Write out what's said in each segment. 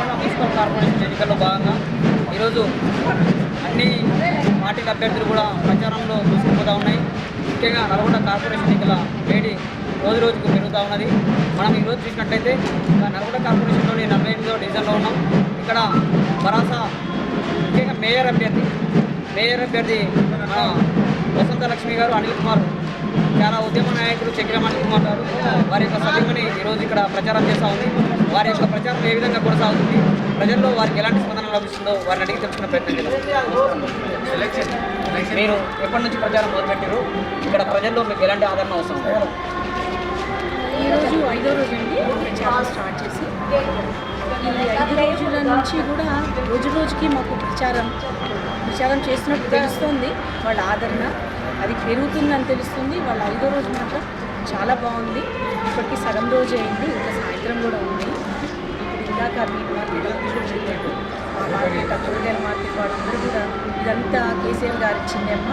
Nalgonda municipal corporation ఎన్నికల్లో భాగంగా ఈరోజు అన్ని పార్టీల అభ్యర్థులు కూడా ప్రచారంలో దూసుకుపోతూ ఉన్నాయి. ముఖ్యంగా నల్గొండ కార్పొరేషన్ ఎన్నికల వేడి రోజు రోజుకు పెరుగుతూ ఉన్నది. మనం ఈరోజు చూసినట్లయితే ఆ నల్గొండ కార్పొరేషన్లోని నలభై ఎనిమిదో డివిజన్లో ఉన్నాం. ఇక్కడ భరాసా ముఖ్యంగా మేయర్ అభ్యర్థి మేయర్ అభ్యర్థి మన వసంత లక్ష్మి గారు అనిల్ కుమార్ చాలా ఉద్యమ నాయకులు చక్రం అనిల్ కుమార్ గారు వారి యొక్క సభ్యుని ఈరోజు ఇక్కడ ప్రచారం చేస్తూ ఉంది. వారి యొక్క ప్రచారం ఏ విధంగా కొనసాగుతుంది? ప్రజల్లో వారికి ఎలాంటి స్పందన లభిస్తుందో వారిని అడిగి తెలుసుకున్న ప్రయత్నం చేద్దాం. మీరు ఎప్పటి నుంచి ప్రచారం మొదలుపెట్టారు? ఇక్కడ ప్రజల్లో మీకు ఎలాంటి ఆదరణ అవసరం? ఈరోజు ఐదో రోజు అండి. ప్రచారం స్టార్ట్ చేసి ఈ ఐదు రోజుల నుంచి కూడా రోజు రోజుకి మాకు ప్రచారం ప్రచారం చేస్తున్నట్టు తెలుస్తుంది. వాళ్ళ ఆదరణ అది పెరుగుతుందని తెలుస్తుంది. వాళ్ళ ఐదో రోజు మాత్రం చాలా బాగుంది. ఇప్పటికి సగం రోజు అయింది. ఇంకా చిత్రం కూడా ఉంది. ఇప్పుడు ఇందాక మీట్ మార్కెట్ మా మార్కెట్ కూరగాయల మార్కెట్ వాళ్ళందరూ కూడా ఇదంతా కేసీఆర్ గారు ఇచ్చింది అమ్మ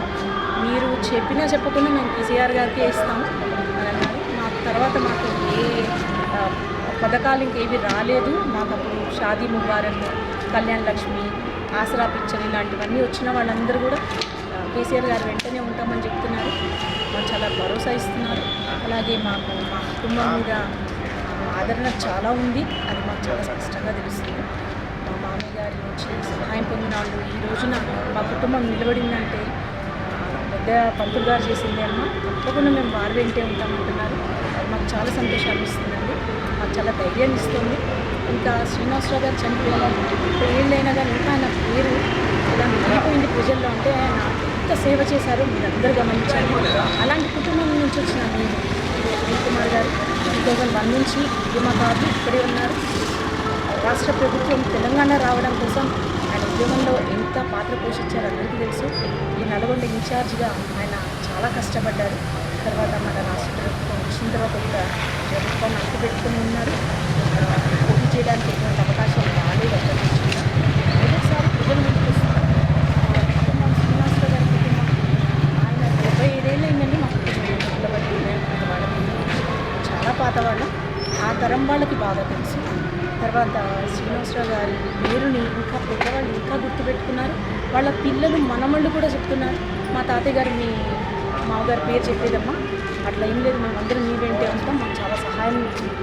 మీరు చెప్పినా చెప్పకుండా మేము కేసీఆర్ గారికి ఇస్తాము అని అన్నారు. మాకు తర్వాత మాకు ఏ పథకాలు ఇంకేవి రాలేదు. మాకు అప్పుడు షాదీ ముబారక్ కళ్యాణ్ లక్ష్మి ఆసరా పిక్చర్ ఇలాంటివన్నీ వచ్చిన వాళ్ళందరూ కూడా కేసీఆర్ గారు వెంటనే ఉంటామని చెప్తున్నారు. మాకు చాలా భరోసా ఇస్తున్నారు. అలాగే మాకు మా కుటుంబం మీద ఆదరణ చాలా ఉంది. అది మాకు చాలా స్పష్టంగా తెలుస్తుంది. మా మామయ్య గారి నుంచి సహాయం పొందిన వాళ్ళు ఈ రోజున మా కుటుంబం నిలబడిందంటే పెద్ద పంతులు గారు చేసింది అమ్మ. తప్పకుండా మేము వారు వెంటే ఉంటామంటున్నారు. అది మాకు చాలా సంతోషాన్ని ఇస్తుందండి. మాకు చాలా ధైర్యాన్ని ఇస్తుంది. ఇంకా శ్రీనివాసరావు గారు చనిపోయిన ముప్పై ఏళ్ళైనా కానీ ఇంకా ఆయన పేరు ఇలా మిగిలిపోయింది ప్రజల్లో అంటే ఆయన ఎంత సేవ చేశారో మీరందరూ గమనించారు అలాంటి కుటుంబం నుంచి వచ్చిన మీరు అనిల్ కుమార్ గారు. టూ థౌజండ్ వన్ నుంచి ఉద్యమకారులు ఇక్కడే ఉన్నారు. రాష్ట్ర ప్రభుత్వం తెలంగాణ రావడం కోసం ఆయన ఉద్యమంలో ఎంత పాత్ర పోషించారో అందరికీ తెలుసు. ఈ నల్గొండ ఇన్ఛార్జ్గా ఆయన చాలా కష్టపడ్డారు. తర్వాత మన రాష్ట్ర ప్రభుత్వం వచ్చిన తర్వాత కూడా ప్రభుత్వాన్ని అడ్డు పెట్టుకుని ఉన్నారు. పోటీ చేయడానికి ఎటువంటి అవకాశం రాలేదు. అక్కడి నుంచి మొదటిసారి ప్రజలు ముందుకు వస్తున్నారు ఆ కుటుంబం శ్రీనివాసరావు గారి కుటుంబం ఆయన డెబ్బై ఐదేళ్ళు అయిందండి మా కుటుంబం నిలబడి వాళ్ళ చాలా పాత వాళ్ళం ఆ తరం వాళ్ళకి బాగా తెలుసు తర్వాత శ్రీనివాసరావు గారి పేరుని ఇంకా పెద్దవాళ్ళు ఇంకా గుర్తుపెట్టుకున్నారు. వాళ్ళ పిల్లలు మనమళ్ళు కూడా చెప్తున్నారు. మా తాతయ్య గారు మీ మామగారి పేరు చెప్పేదమ్మా. అట్లా ఏం లేదు మేమందరం మీ వెంటే ఉంటాం. మాకు చాలా సహాయం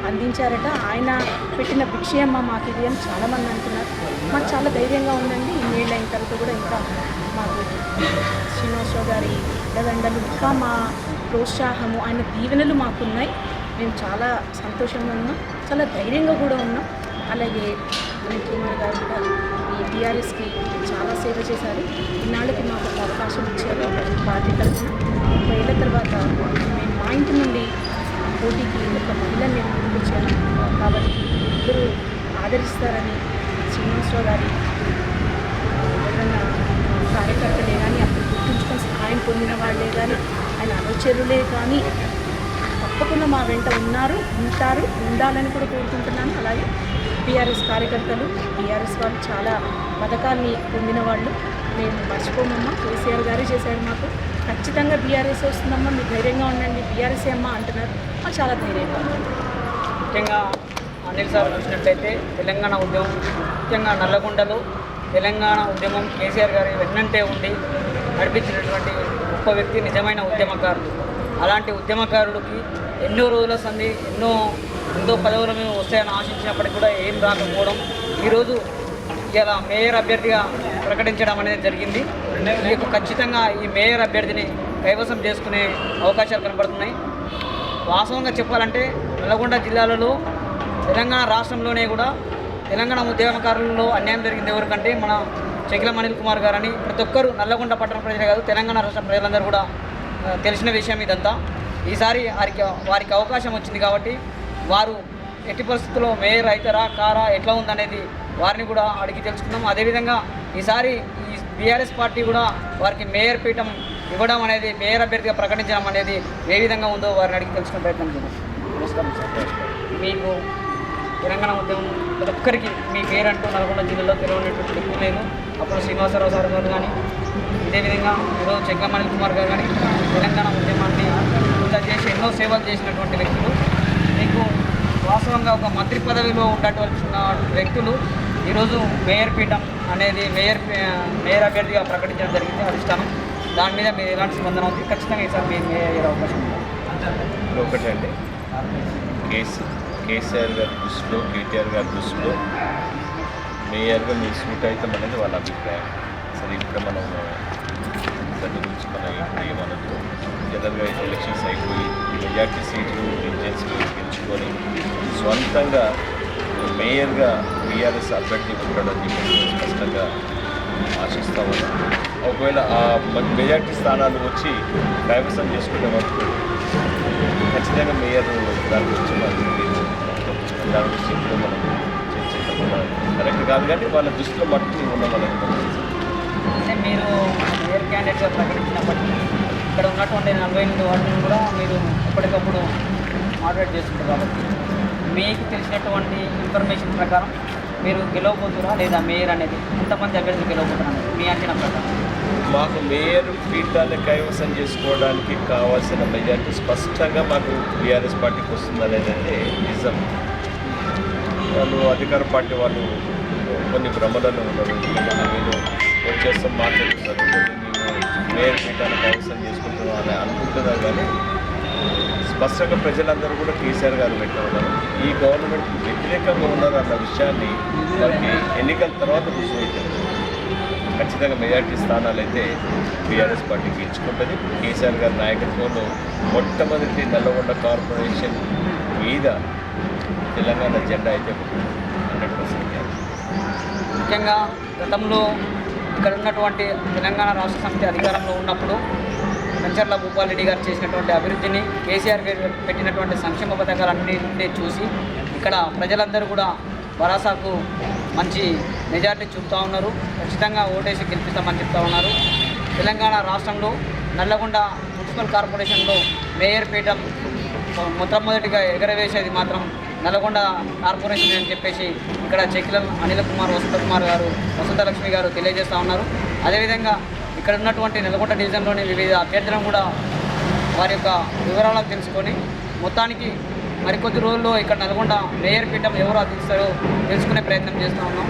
అందించారట. ఆయన పెట్టిన భిక్షయమ్మ మాకు ఇది అని చాలామంది అంటున్నారు. మాకు చాలా ధైర్యంగా ఉందండి. ఇన్నేళ్ళు అయిన తర్వాత కూడా ఇంకా మాకు శ్రీనివాసరావు గారి ఇళ్ళదండలు ఇంకా మా ప్రోత్సాహము ఆయన దీవెనలు మాకున్నాయి మేము చాలా సంతోషంగా ఉన్నాం. చాలా ధైర్యంగా కూడా ఉన్నాం. అలాగే అనిల్ కుమార్ గారు కూడా ఈ టీఆర్ఎస్కి చాలా సేవ చేశారు. ఇన్నాళ్ళకి మాకు ఒక అవకాశం ఇచ్చారు. పార్టీ తరఫున. ముప్పై ఏళ్ళ తర్వాత మేము మా ఇంటి నుండి పోటీకి ఒక మహిళని నేను వచ్చాను కాబట్టి ఇద్దరు ఆదరిస్తారని శ్రీనివాసరావు గారి ఎవరైనా కార్యకర్తలే కానీ అప్పుడు గుర్తుంచుకొని సహాయం పొందిన వాళ్ళే కానీ ఆయన అనుచరులే కానీ తప్పకుండా మా వెంట ఉన్నారు ఉంటారు ఉండాలని కూడా కోరుకుంటున్నాను. అలాగే బీఆర్ఎస్ కార్యకర్తలు బీఆర్ఎస్ వాళ్ళు చాలా పథకాన్ని పొందిన వాళ్ళు. మేము మర్చిపోమమ్మా కేసీఆర్ గారే చేశారు మాకు. ఖచ్చితంగా బీఆర్ఎస్ వస్తుందమ్మా మీరు ధైర్యంగా ఉండండి బీఆర్ఎస్ అమ్మా అంటున్నారు. మాకు చాలా ధైర్యంగా ఉంది ముఖ్యంగా అనిల్ సార్ చూసినట్లయితే తెలంగాణ ఉద్యమం ముఖ్యంగా నల్లగొండలో తెలంగాణ ఉద్యమం కేసీఆర్ గారి వెన్నంటే ఉండి నడిపించినటువంటి గొప్ప వ్యక్తి నిజమైన ఉద్యమకారుడు. అలాంటి ఉద్యమకారుడికి ఎన్నో రోజుల సంధి ఎన్నో ఎంతో పదవులు మేము వస్తాయని ఆశించినప్పటికీ కూడా ఏం రాకపోవడం. ఈరోజు ఇలా మేయర్ అభ్యర్థిగా ప్రకటించడం అనేది జరిగింది. మీకు ఖచ్చితంగా ఈ మేయర్ అభ్యర్థిని కైవసం చేసుకునే అవకాశాలు కనబడుతున్నాయి. వాస్తవంగా చెప్పాలంటే నల్గొండ జిల్లాలలో తెలంగాణ రాష్ట్రంలోనే కూడా తెలంగాణ ఉద్యమకారులలో అన్యాయం జరిగింది ఎవరికంటే మన చెకిలం అనిల్ కుమార్ గారని. ప్రతి ఒక్కరు నల్లగొండ పట్టణ ప్రజలే కాదు తెలంగాణ రాష్ట్ర ప్రజలందరూ కూడా తెలిసిన విషయం ఇదంతా. ఈసారి వారికి వారికి అవకాశం వచ్చింది కాబట్టి వారు ఎట్టి పరిస్థితుల్లో మేయర్ అవుతారా కారా ఎట్లా ఉందనేది వారిని కూడా అడిగి తెలుసుకుందాం. అదేవిధంగా ఈసారి ఈ బీఆర్ఎస్ పార్టీ కూడా వారికి మేయర్ పీఠం ఇవ్వడం అనేది మేయర్ అభ్యర్థిగా ప్రకటించడం అనేది ఏ విధంగా ఉందో వారిని అడిగి తెలుసుకునే ప్రయత్నం చేద్దాం. నమస్కారం సార్. మీకు తెలంగాణ ఉద్యమం ప్రతి ఒక్కరికి మీ పేరంటూ నల్గొండ జిల్లాలో తెలియనటువంటి ఎక్కువ లేదు. అప్పుడు శ్రీనివాసరావు సార్ గారు కానీ ఇదేవిధంగా ఈరోజు చెక్కమణి కుమార్ గారు కానీ తెలంగాణ ఉద్యమాన్ని వృధా చేసి ఎన్నో సేవలు చేసినటువంటి వ్యక్తులు. మీకు వాస్తవంగా ఒక మంత్రి పదవిలో ఉన్నటువంటి వ్యక్తులు ఈరోజు మేయర్ పీఠం అనేది మేయర్ మేయర్ అభ్యర్థిగా ప్రకటించడం జరిగింది అధిష్టానం దాని మీద మీరు ఎలాంటి స్పందన ఉంది? ఖచ్చితంగా ఈసారి మీరు మేయర్ అయ్యే అవకాశం ఉంది. ఇప్పుడు ఒకటండి కేసీ కేసీఆర్ గారి దృష్టిలో కేటీఆర్ గారి దృష్టిలో మేయర్గా మీరు సూట్ అవుతాం అనేది వాళ్ళ అభిప్రాయం. సరే ఇప్పుడు మనం దాని గురించి మనం ఇప్పుడు ఏమనద్దు జనరల్గా ఎలక్షన్స్ అయిపోయి మెజార్టీ సీట్లు ఇంజన్స్ గెలుచుకొని స్వంతంగా మేయర్గా బీఆర్ఎస్ అభ్యర్థి ఉంటాడని చెప్పి స్పష్టంగా ఆశిస్తా ఉన్నాం. ఒకవేళ ఆ మెజార్టీ స్థానాలు వచ్చి కైవసం చేసుకునే వరకు ఖచ్చితంగా మేయర్ దాని గురించి మనం దాని గురించి ఇప్పుడు మనం చర్చించకుండా కరెక్ట్ కాదు కానీ వాళ్ళ దృష్టిలో మట్టుకు ఉన్న వాళ్ళకి అంటే మీరు మేయర్ క్యాండిడేట్గా ప్రకటించినప్పటికీ ఇక్కడ ఉన్నటువంటి నలభై ఎనిమిది వార్డులను కూడా మీరు ఎప్పటికప్పుడు మోడరేట్ చేస్తుంటారు కాబట్టి మీకు తెలిసినటువంటి ఇన్ఫర్మేషన్ ప్రకారం మీరు గెలవబోతురా లేదా మేయర్ అనేది ఎంతమంది అభ్యర్థులు గెలవబోతున్నారు మీ అంచనా ప్రకారం? మాకు మేయర్ పీఠాన్ని కైవసం చేసుకోవడానికి కావాల్సిన మెజార్టీ స్పష్టంగా మాకు బీఆర్ఎస్ పార్టీకి వస్తుందా లేదంటే నిజం. వాళ్ళు అధికార పార్టీ వాళ్ళు కొన్ని భ్రమలలో ఉన్నారు. మనం వచ్చేస్తాం మాట్లాడుతున్నారు మేయర్ పీఠాన్ని కైవసం చేసుకుంటున్నాం అని అనుకుంటున్నారు కానీ స్పష్టంగా ప్రజలందరూ కూడా కేసీఆర్ గారు పెట్టిన ఈ గవర్నమెంట్ వ్యతిరేకంగా ఉన్నారు అన్న విషయాన్ని మనకి ఎన్నికల తర్వాత రుజువైతుంది ఖచ్చితంగా మెజార్టీ స్థానాలు అయితే బీఆర్ఎస్ పార్టీ ఇచ్చుకుంటుంది కేసీఆర్ గారి నాయకత్వంలో మొట్టమొదటి నల్లగొండ కార్పొరేషన్ మీద తెలంగాణ జెండా అయితే హండ్రెడ్ పర్సెంట్ ముఖ్యంగా గతంలో ఇక్కడ ఉన్నటువంటి తెలంగాణ రాష్ట్ర సమితి అధికారంలో ఉన్నప్పుడు కంచర్ల భూపాలరెడ్డి గారు చేసినటువంటి అభివృద్ధిని కేసీఆర్ గారు పెట్టినటువంటి సంక్షేమ పథకాలన్నింటినీ చూసి ఇక్కడ ప్రజలందరూ కూడా భరోసాకు మంచి మెజార్టీ చూపుతూ ఉన్నారు. ఖచ్చితంగా ఓటేసి గెలిపిస్తామని చెప్తా ఉన్నారు. తెలంగాణ రాష్ట్రంలో నల్లగొండ మున్సిపల్ కార్పొరేషన్లో మేయర్ పీఠం మొట్టమొదటిగా ఎగరవేసేది మాత్రం నల్గొండ కార్పొరేషన్ అని చెప్పేసి ఇక్కడ చెక్కిల అనిల్ కుమార్ వసంత కుమార్ గారు వసంతలక్ష్మి గారు తెలియజేస్తూ ఉన్నారు. అదేవిధంగా ఇక్కడ ఉన్నటువంటి నల్గొండ డివిజన్లోని వివిధ అభ్యర్థులను కూడా వారి యొక్క వివరాలను తెలుసుకొని మొత్తానికి మరికొద్ది రోజుల్లో ఇక్కడ నల్గొండ మేయర్ పీఠం ఎవరు అందిస్తారో తెలుసుకునే ప్రయత్నం చేస్తూ ఉన్నాం.